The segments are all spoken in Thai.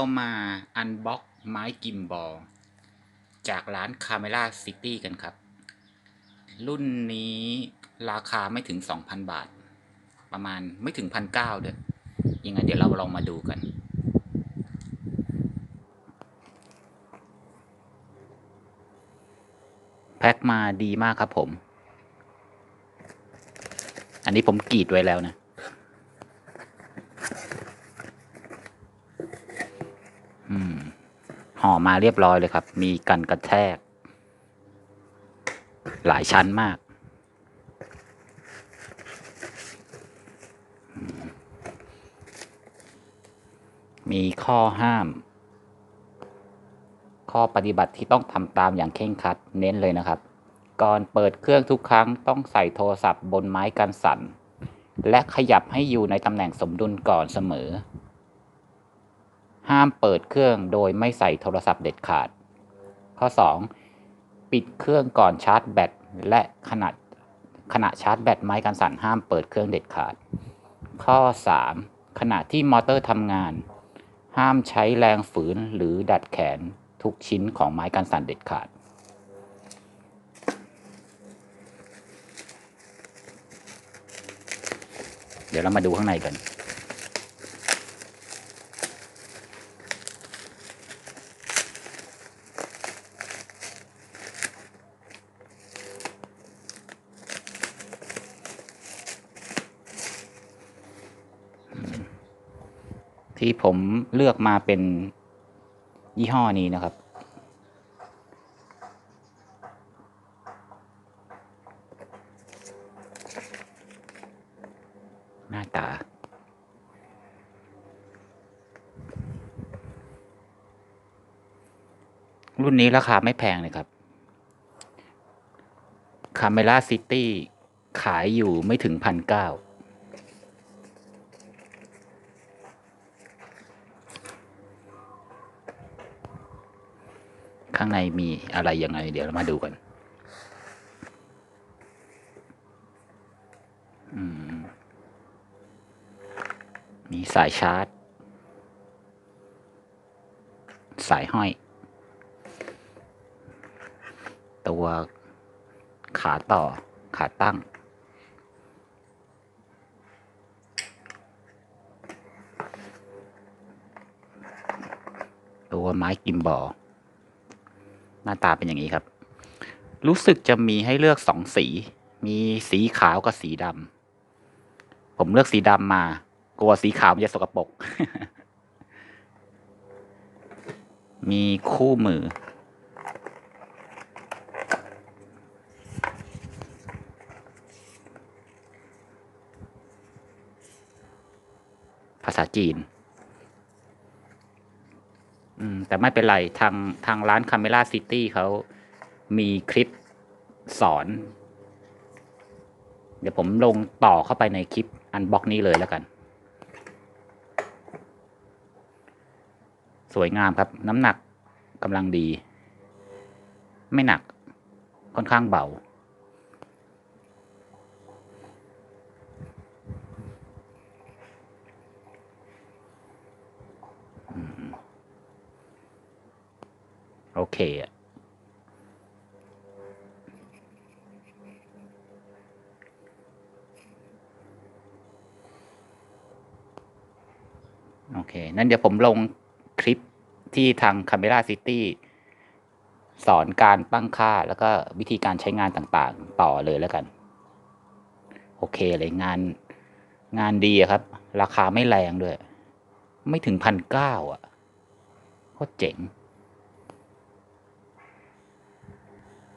เรามาอันบ็อกไม้กิมบอลจากร้าน Camera City กันครับ รุ่นนี้ราคาไม่ถึง 2,000 บาท ประมาณไม่ถึง1,900เด้อยังไงเดี๋ยวเราลองมาดูกัน แพ็คมาดีมากครับผม อันนี้ผมกรีดไว้แล้วนะ อืม ห่อมาเรียบร้อยเลยครับ มีกันกระแทก หลายชั้นมาก มีข้อห้าม ข้อปฏิบัติที่ต้องทำตามอย่างเคร่งครัดเน้นเลยนะครับ ก่อนเปิดเครื่องทุกครั้งต้องใส่โทรศัพท์บนไม้กันสั่น และขยับให้อยู่ในตำแหน่งสมดุลก่อนเสมอ ห้ามเปิดเครื่องโดยไม่ใส่โทรศัพท์เด็ดขาด ข้อ 2. ปิดเครื่องก่อนชาร์จแบตและขณะขณะชาร์จแบตไม้กันสั่นห้ามเปิดเครื่องเด็ดขาด ข้อ 3. ขณะที่มอเตอร์ทำงาน ห้ามใช้แรงฝืนหรือดัดแขนทุกชิ้นของไม้กันสั่นเด็ดขาด เดี๋ยวเรามาดูข้างในกัน ที่ผมเลือกมาเป็นยี่ห้อนี้นะครับ หน้าตา รุ่นนี้ราคาไม่แพงเลยครับ Camera City ขายอยู่ไม่ถึงพันเก้า ข้างในมีอะไรยังไง เดี๋ยวเรามาดูกันมมีสายชาร์จ สายห้อย ตัวขาต่อ ขาตั้งตัวไม้กิมบอล หน้าตาเป็นอย่างนี้ครับ รู้สึกจะมีให้เลือกสองสี มีสีขาวกับสีดำผมเลือกสีดำมา กลัวสีขาวมันจะสกปรกมีคู่มือ ภาษาจีน แต่ไม่เป็นไร ทางทางร้าน Camera City เขามีคลิปสอน เดี๋ยวผมลงต่อเข้าไปในคลิปอันบ็อกนี้เลยแล้วกัน สวยงามครับ น้ำหนักกำลังดี ไม่หนักค่อนข้างเบา เคอะโอเค นั้นเดี๋ยวผมลงคลิปที่ทาง Camera City สอนการตั้งค่าแล้วก็วิธีการใช้งานต่างๆ ต่อเลยแล้วกัน โอเคเลยงานงานดีครับ ราคาไม่แรงด้วย ไม่ถึงพันเก้าอะโคตรเจ๋ง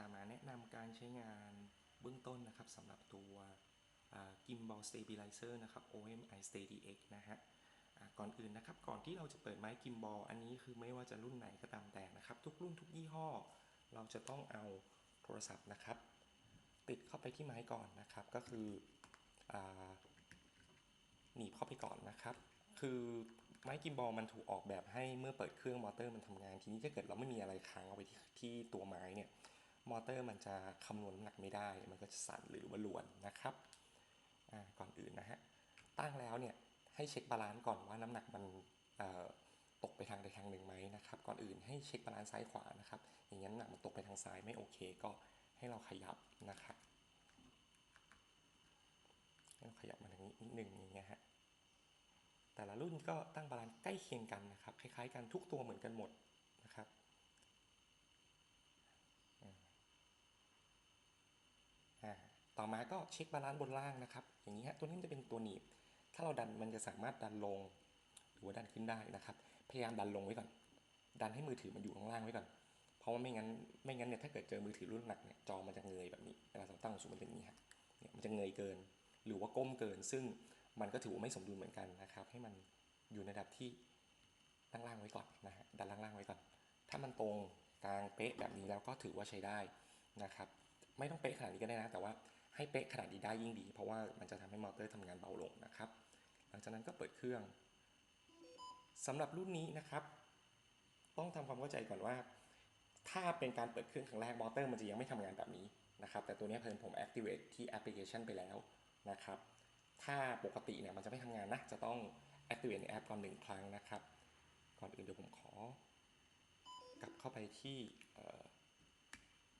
จะมาแนะนำการใช้งานเบื้องต้นนะครับสำหรับตัว Gimbal Stabilizer นะครับ OMI SteadyX นะฮะก่อนอื่นนะครับก่อนที่เราจะเปิดไม้ Gimbal อันนี้คือไม่ว่าจะรุ่นไหนก็ตามแต่นะครับ ทุกรุ่นทุกยี่ห้อ เราจะต้องเอาโทรศัพท์นะครับ ติดเข้าไปที่ไม้ก่อนนะครับ ก็คืออหนีบเข้าไปก่อนนะครับ คือไม้กิมบอลมันถูกออกแบบให้เมื่อเปิดเครื่องมอเตอร์มันทำงาน ทีนี้ถ้าเกิดเราไม่มีอะไรค้างเอาไว้ที่ที่ตัวไม้เนี่ย มอเตอร์มันจะคำนวณน้ำหนักไม่ได้ มันก็จะสั่นหรือว่าลวนนะครับก่อนอื่นนะฮะตั้งแล้วเนี่ยให้เช็คบาลานซ์ก่อนว่าน้ำหนักมันตกไปทางใดทางหนึ่งไหมนะครับ ก่อนอื่นให้เช็คบาลานซ์ซ้ายขวานะครับ อย่างนั้น้ำหนักมันตกไปทางซ้ายไม่โอเคก็ให้เราขยับนะครับให้เราขยับมาทางนี้นิดหนึ่งอย่างเงี้ยฮะแต่ละรุ่นก็ตั้งบาลานซ์ใกล้เคียงกันนะครับ คล้ายๆกันทุกตัวเหมือนกันหมดนะครับอ่าอ่า ต่อมาก็เช็คบาลานซ์บนล่างนะครับ อย่างนี้ฮะตัวนี้มันจะเป็นตัวหนีบ ถ้าเราดันมันจะสามารถดันลง หรือว่าดันขึ้นได้นะครับ พยายามดันลงไว้ก่อน ดันให้มือถือมันอยู่ข้างล่างไว้ก่อน เพราะว่าไม่งั้นไม่งั้นเนี่ยถ้าเกิดเจอมือถือรุ่นหนักเนี่ยจอมันจะเงยแบบนี้เวลาเราตั้งสูงมันเป็นอย่างนี้ฮะเนี่ยมันจะเงยเกิน หรือว่าก้มเกิน ซึ่งมันก็ถือว่าไม่สมดุลเหมือนกันนะครับ ให้มันอยู่ในระดับที่ล่างๆไว้ก่อนนะฮะดันล่างๆไว้ก่อน ถ้ามันตรงกลางเป๊ะแบบนี้แล้วก็ถือว่าใช้ได้นะครับ ไม่ต้องเป๊ะขนาดนี้ก็ได้นะ แต่ว่า ให้เป๊ะขนาดนี้ได้ยิ่งดี เพราะว่ามันจะทำให้มอเตอร์ทำงานเบาลงนะครับ หลังจากนั้นก็เปิดเครื่องสำหรับรุ่นนี้นะครับ ต้องทำความเข้าใจก่อนว่า ถ้าเป็นการเปิดเครื่องครั้งแรกมอเตอร์มันจะยังไม่ทำงานแบบนี้นะครับ แต่ตัวนี้เพิ่มผม activate ที่แอปพลิเคชันไปแล้วนะครับ ถ้าปกติเนี่ยมันจะไม่ทำงานนะ จะต้อง activate ในแอปก่อนหนึ่งครั้งนะครับ ก่อนอื่นเดี๋ยวผมขอ กลับเข้าไปที่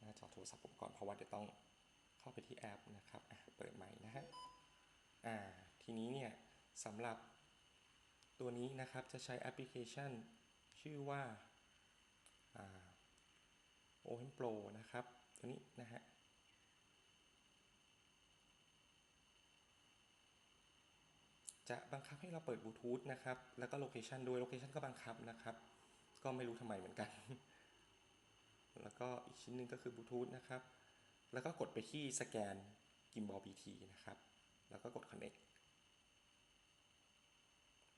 หน้าจอโทรศัพท์ผมก่อนเพราะว่าเดี๋ยวต้อง เข้าไปที่แอปนะครับเปิดใหม่นะฮะทีนี้เนี่ยสำหรับตัวนี้นะครับจะใช้แอปพลิเคชัน ชื่อว่าอา Open Pro นะครับ ตัวนี้นะฮะจะบังคับให้เราเปิดบลูทูธนะครับ แล้วก็โลเคชันด้วยโลเคชันก็บังคับนะครับ ก็ไม่รู้ทำไมเหมือนกัน แล้วก็อีกชิ้นหนึ่งก็คือบลูทูธนะครับ แล้วก็กดไปที่สแกน Gimbal BT นะครับ แล้วก็กด Connect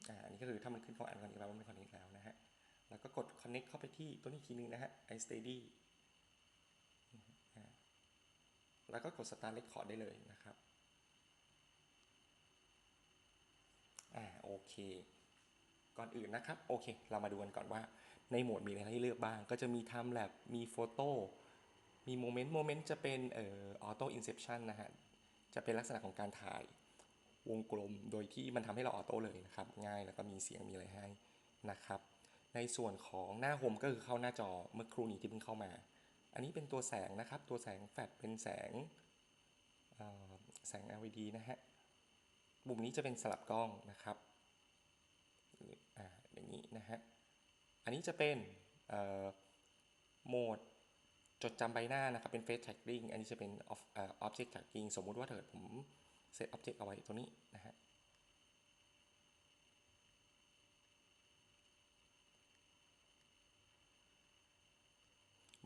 อ่าอันนี้ก็คือถ้ามันขึ้นของอันก่อนนี้แปลว่ามัน Connect แล้วนะฮะ แล้วก็กด Connect เข้าไปที่ตัวนี้ทีนึงนะฮะ iSteady แล้วก็กด Start Record ได้เลยนะครับ อ่าโอเค ก่อนอื่นนะครับ โอเค เรามาดูกันก่อนว่าในโหมดมีอะไรให้เลือกบ้าง ก็จะมี Time Lapse มีโฟโต้ มีโมเมนต์ โมเมนต์จะเป็นเอ่อออโต้อินเซปชันนะฮะ จะเป็นลักษณะของการถ่ายวงกลม โดยที่มันทำให้เราออโต้เลยนะครับ ง่ายแล้วก็มีเสียงมีอะไรให้นะครับ ในส่วนของหน้าโฮมก็คือเข้าหน้าจอเมื่อครู่นี้ที่เพิ่งเข้ามา อันนี้เป็นตัวแสงนะครับ ตัวแสงแฟลชเป็นแสงเอ่อแสง LED นะฮะ ปุ่มนี้จะเป็นสลับกล้องนะครับออย่างนี้นะฮะ อันนี้จะเป็นโหมด จดจำใบหน้านะครับเป็น Face Tracking อันนี้จะเป็น of object Tracking สมมุติว่าเถิดผมเซต Object เอาไว้ตัวนี้นะฮะ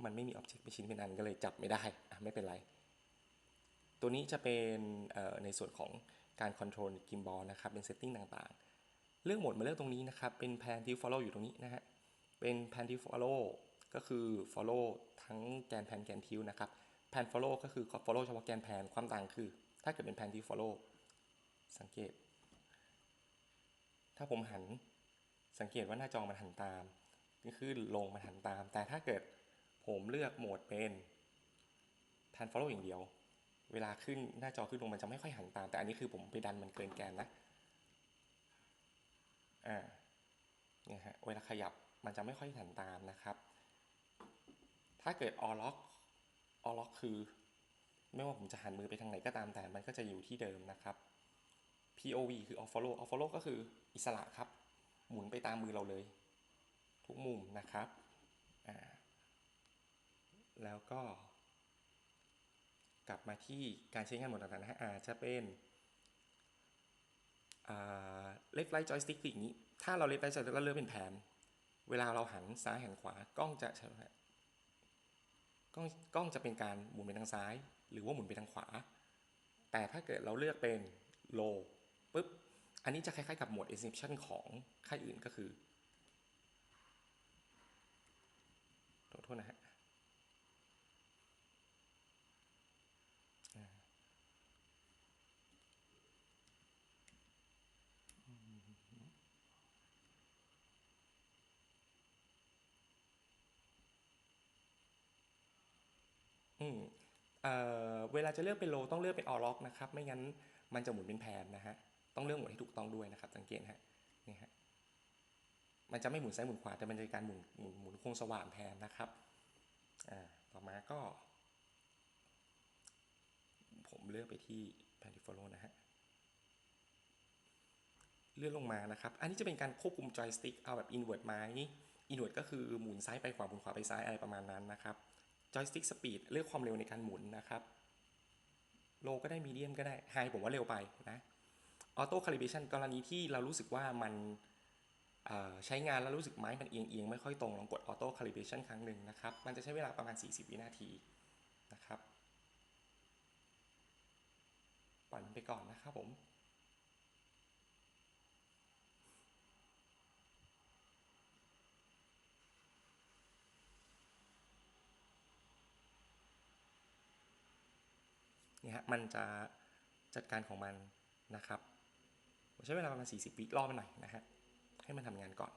มันไม่มี Object เป็นชิ้นเป็นอันก็เลยจับไม่ได้อะไม่เป็นไร ตัวนี้จะเป็นในส่วนของการคอนโทรลกิมบอลนะครับ เป็นเซตติ้งต่างๆเลือกโหมดมาเลือกตรงนี้นะครับ เป็นแพนที่ follow อยู่ตรงนี้นะฮะ เป็นแพนที่ follow ก็คือ follow ทั้งแกนแพนแกนทิวนะครับแพน follow ก็คือ follow เฉพาะแกนแพนความต่างคือ ถ้าเกิดเป็นแพนที่ follow สังเกต ถ้าผมหันสังเกตว่าหน้าจอมันหันตามก็คือลงมันหันตาม แต่ถ้าเกิดผมเลือกโหมดเป็นแพน follow อย่างเดียว เวลาขึ้นหน้าจอขึ้นลงมันจะไม่ค่อยหันตาม แต่อันนี้คือผมไปดันมันเกินแกนนะอ่าเนี่ยฮะเวลาขยับมันจะไม่ค่อยหันตามนะครับ ถ้าเกิด all lock all lock คือ ไม่ว่าผมจะหันมือไปทางไหนก็ตามแต่มันก็จะอยู่ที่เดิมนะครับ POV คือ off follow off follow ก็คืออิสระครับ หมุนไปตามมือเราเลย ทุกมุมนะครับอ่าแล้วก็ กลับมาที่การใช้งานหมดต่างๆนะฮะอาจจะเป็นเลฟไลท์จอยสติ๊กคืออย่างนี้ ถ้าเราเลฟไลท์จอยแล้วเลือกเป็นแผน เวลาเราหันซ้ายหันขวากล้องจะ กล้องกล้องจะเป็นการหมุนไปทางซ้าย หรือว่าหมุนไปทางขวา แต่ถ้าเกิดเราเลือกเป็น low ปุ๊บ อันนี้จะคล้ายๆกับโหมด exception ของค่ายอื่นก็คือขอโทษนะฮะ อืมเอ่อเวลาจะเลือกเป็น low ต้องเลือกเป็น all lock นะครับ ไม่งั้นมันจะหมุนเป็นแผนนะฮะ ต้องเลือกหมดให้ถูกต้องด้วยนะครับ สังเกตนะฮะ นี่ฮะ มันจะไม่หมุนซ้ายหมุนขวา แต่มันจะเป็นการหมุนหมุนหมุนโค้งสว่านแทนนะครับ อ่า ต่อมาก็ ผมเลือกไปที่ p a n t i f o l o นะฮะ เลื่อนลงมานะครับ อันนี้จะเป็นการควบคุมจอยสติ๊ก เอาแบบ invert ไหม invert ก็คือหมุนซ้ายไปขวาหมุนขวาไปซ้ายอะไรประมาณนั้นนะครับ จอยสติ๊กสปีดเลือกความเร็วในการหมุนนะครับโลก็ได้มีเดียมก็ได้ไฮผมว่าเร็วไปนะออโต้คาลิเบชันกรณีที่เรารู้สึกว่ามันใช้งานแล้วรู้สึกไม้มันเอียงเอียงๆไม่ค่อยตรงลองกดออโต้คาลิเบชันครั้งหนึ่งนะครับ มันจะใช้เวลาประมาณ 40 วินาทีนะครับปล่อยมันไปก่อนนะครับผม เนี่ยฮะ มันจะจัดการของมันนะครับผมใช้เวลาประมาณ 40 วิรอมันหน่อยนะฮะให้มันทำงานก่อน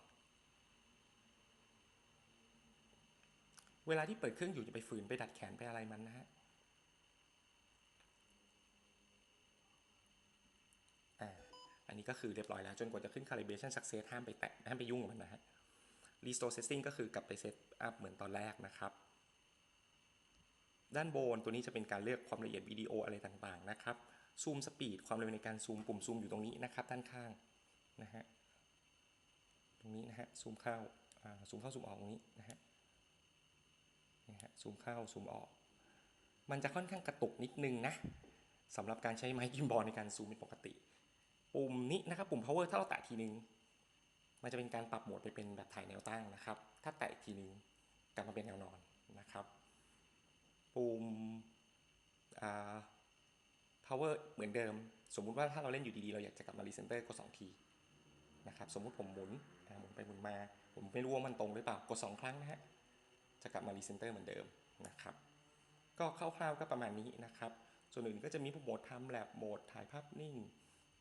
เวลาที่เปิดเครื่องอยู่อย่าไปฝืนไปดัดแขนไปอะไรมันนะฮะอ่าอันนี้ก็คือเรียบร้อยแล้วจนกว่าจะขึ้น calibration success ห้ามไปแตะห้ามไปยุ่งกับมันนะฮะ restore setting ก็คือกลับไปเซตอัพเหมือนตอนแรกนะครับ ด้านบนตัวนี้จะเป็นการเลือกความละเอียดวิดีโออะไรต่างๆนะครับซูมสปีดความเร็วในการซูมปุ่มซูมอยู่ตรงนี้นะครับด้านข้างนะฮะตรงนี้นะฮะซูมเข้าซูมเข้าซูมออกตรงนี้นะฮะนี่ฮะซูมเข้าซูมออก มันจะค่อนข้างกระตุกนิดนึงนะสำหรับการใช้ไม้กิมบอลในการซูมเป็นปกติ ปุ่มนี้นะครับปุ่ม power ถ้าเราแตะทีนึง มันจะเป็นการปรับโหมดไปเป็นแบบถ่ายแนวตั้งนะครับ ถ้าแตะอีกทีนึงกลับมาเป็นแนวนอนนะครับ ปุ่ม power เหมือนเดิม สมมุติว่าถ้าเราเล่นอยู่ดีๆ เราอยากจะกลับมา recenter กด2ทีนะครับ สมมุติผมหมุนหมุนไปหมุนมา ผมไม่รู้ว่ามันตรงหรือเปล่า กด 2 ครั้งนะฮะ จะกลับมา recenter เหมือนเดิมนะครับ ก็คร่าวๆก็ประมาณนี้นะครับ ส่วนอื่นก็จะมีพวกโหมด time lapse โหมดถ่ายภาพนิ่ง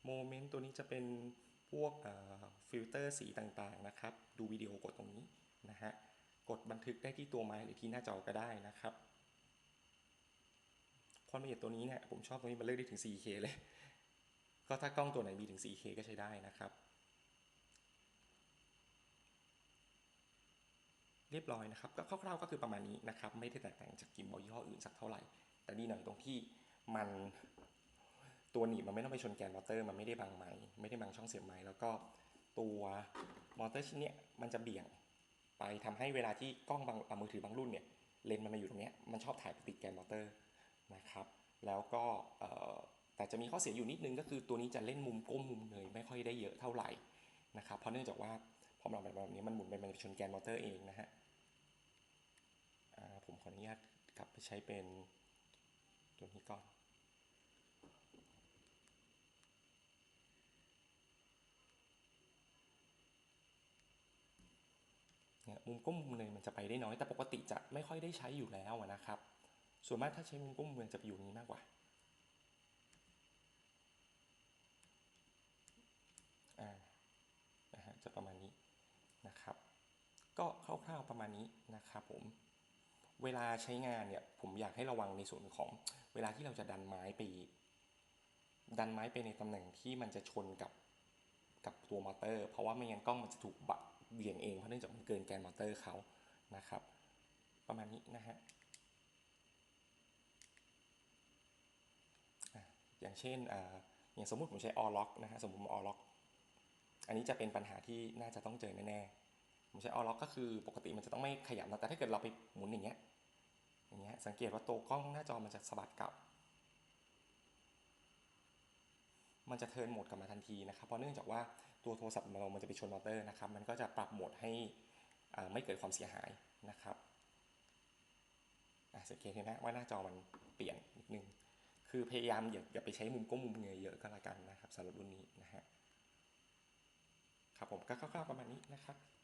โมเมนต์ตัวนี้จะเป็นพวกฟิลเตอร์สีต่างๆนะครับ ดูวิดีโอกดตรงนี้นะฮะ กดบันทึกได้ที่ตัวไม้หรือที่หน้าจอก็ได้นะครับ ความละเอียดตัวนี้เนี่ยผมชอบตรงนี้มันเลือกได้ถึง 4K เลย ก็ถ้ากล้องตัวไหนมีถึง 4K ก็ใช้ได้นะครับ เรียบร้อยนะครับ ก็คร่าวๆก็คือประมาณนี้นะครับ ไม่ได้แตกต่างจากกิมบอลยี่ห้ออื่นสักเท่าไหร่ แต่นี่หน่อยตรงที่มันตัวหนีบมันไม่ต้องไปชนแกนมอเตอร์ มันไม่ได้บังไม้ไม่ได้บังช่องเสียบไม้แล้วก็ตัวมอเตอร์ชิ้นเนี้ยมันจะเบี่ยงไปทำให้เวลาที่กล้องบางมือถือบางรุ่นเนี่ยเลนส์มันมาอยู่ตรงเนี้ยมันชอบถ่ายไปติดแกนมอเตอร์ นะครับแล้วก็แต่จะมีข้อเสียอยู่นิดนึงก็คือตัวนี้จะเล่นมุมก้มมุมเงยไม่ค่อยได้เยอะเท่าไหร่นะครับเพราะเนื่องจากว่าพอเราแบบนี้มันหมุนไปมันชนแกนมอเตอร์เองนะฮะผมขออนุญาตกลับไปใช้เป็นตัวนี้ก่อนเนี่ยมุมก้มมุมเงยมันจะไปได้น้อยแต่ปกติจะไม่ค่อยได้ใช้อยู่แล้วนะครับ ส่วนมากถ้าใช้มุมก้มเมืองจะไปอยู่นี้มากกว่าอ่านะฮะจะประมาณนี้นะครับ ก็คร่าวๆประมาณนี้นะครับผมเวลาใช้งานเนี่ยผมอยากให้ระวังในส่วนของเวลาที่เราจะดันไม้ไป ดันไม้ไปในตำแหน่งที่มันจะชนกับกับตัวมอเตอร์ เพราะว่าไม่งั้นกล้องมันจะถูกบะเบี่ยงเองเพราะเนื่องจากมันเกินแกนมอเตอร์เขานะครับ ประมาณนี้นะฮะ อย่างเช่นออย่างสมมติผมใช้ all lock นะฮะสมมติผม all lock อันนี้จะเป็นปัญหาที่น่าจะต้องเจอแน่ๆผมใช้ all lock ก็คือปกติมันจะต้องไม่ขยับนะแต่ถ้าเกิดเราไปหมุนอย่างเงี้ยอย่างเงี้ยสังเกตว่าตัวกล้องหน้าจอมันจะสะบัดกลับ มันจะเทิร์นโหมดกลับมาทันทีนะครับเพราะเนื่องจากว่าตัวโทรศัพท์เรามันจะไปชนมอเตอร์นะครับ มันก็จะปรับโหมดให้ไม่เกิดความเสียหายนะครับสังเกตเห็นไหมว่าหน้าจอมันเปลี่ยนนิดนึง คือพยายามอย่าอย่าไปใช้มุมก้มมุมเงยเยอะก็แล้วกันนะครับสำหรับรุ่นนี้นะฮะครับผมก็คร่าวๆประมาณนี้นะครับ